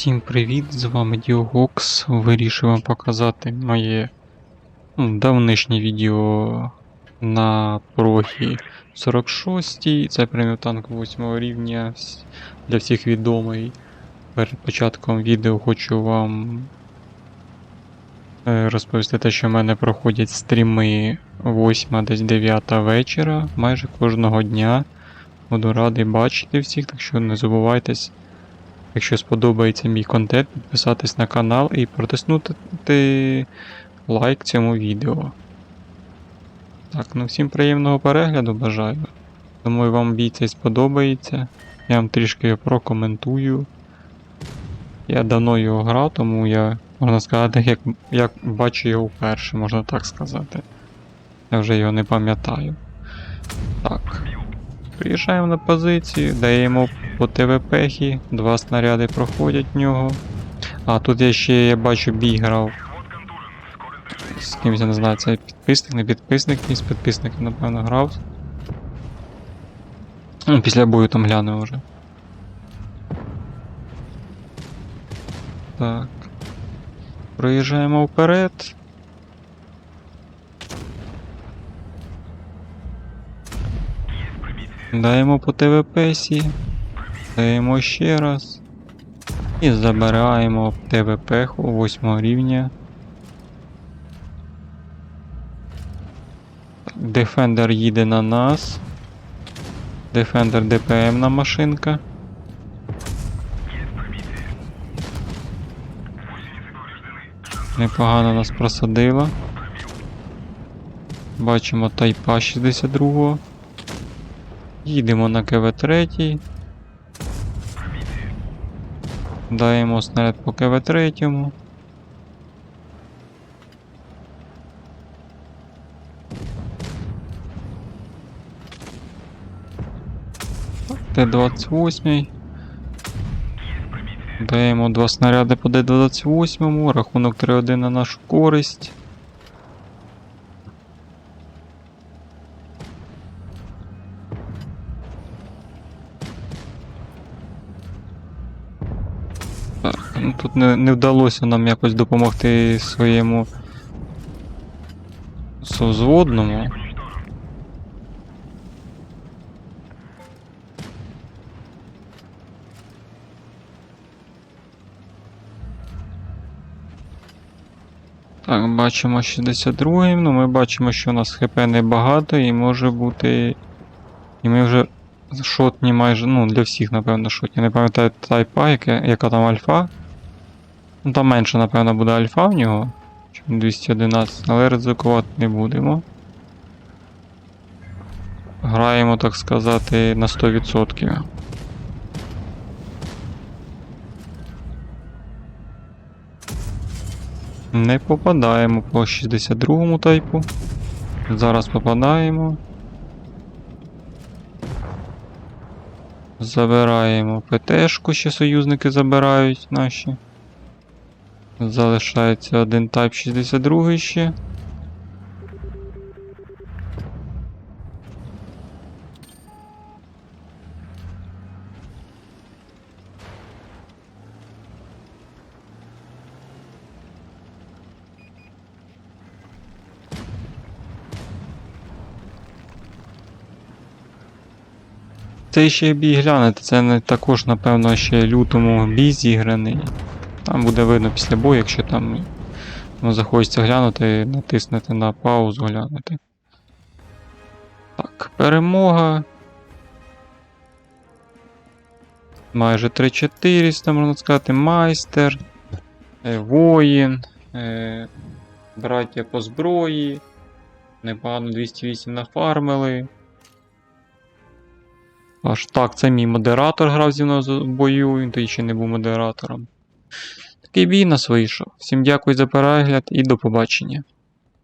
Всім привіт! З вами Діогокс. Вирішив вам показати моє ну, давнишнє відео на прогі 46. Це преміум танк 8 рівня для всіх відомий. Перед початком відео хочу вам е, розповісти те, що в мене проходять стріми 8 десь 9 вечора, майже кожного дня. Буду радий бачити всіх, так що не забувайтесь. Якщо сподобається мій контент, підписатись на канал і протиснути лайк цьому відео. Так, ну всім приємного перегляду бажаю. Думаю, вам бій цей сподобається. Я вам трішки його прокоментую. Я давно його грав, тому я, можна сказати, як, як бачу його вперше, можна так сказати. Я вже його не пам'ятаю. Так. Приїжджаємо на позицію, даємо по ТВПхі, два снаряди проходять в нього. А тут я ще я бачу бій грав. З кимось я не знаю, це підписник, не підписник, ні з підписників, напевно, грав. Ну, після бою там гляну вже. Так. Проїжджаємо вперед. Даємо по ТВПсі. Даємо ще раз. І забираємо ТВП 8 рівня. Дефендер їде на нас. Дефендер ДПМ на машинка. Непогано нас просадила. Бачимо тайпа 62. Їдемо на КВ-3. Даємо снаряд по КВ-3. Т-28. Даємо два снаряди по Д-28, рахунок 3-1 на нашу користь. Так, ну тут не, не вдалося нам якось допомогти своєму созводному. Так, бачимо 62 ну ми бачимо, що у нас ХП небагато і може бути. І ми вже шотні майже, ну, для всіх, напевно, шотні. Не пам'ятаю тайпа, яке, яка там альфа. Ну там менше, напевно, буде альфа в нього. Чим 211, але ризикувати не будемо. Граємо, так сказати, на 100%. Не попадаємо по 62 тайпу. Зараз попадаємо. Забираємо ПТшку, ще союзники забирають наші. Залишається один тайп 62 ще. Цей ще бій глянете, це також, напевно, ще лютому бій зіграний. Там буде видно після бою, якщо там ну, захочеться глянути, натиснете на паузу глянути. Так, перемога. Майже 3400, можна сказати, майстер, е, воїн, е, браття по зброї. Непогано 208 нафармили. Аж так, це мій модератор грав зі мною в бою, він тоді ще не був модератором. Такий бій нас вийшов. Всім дякую за перегляд і до побачення.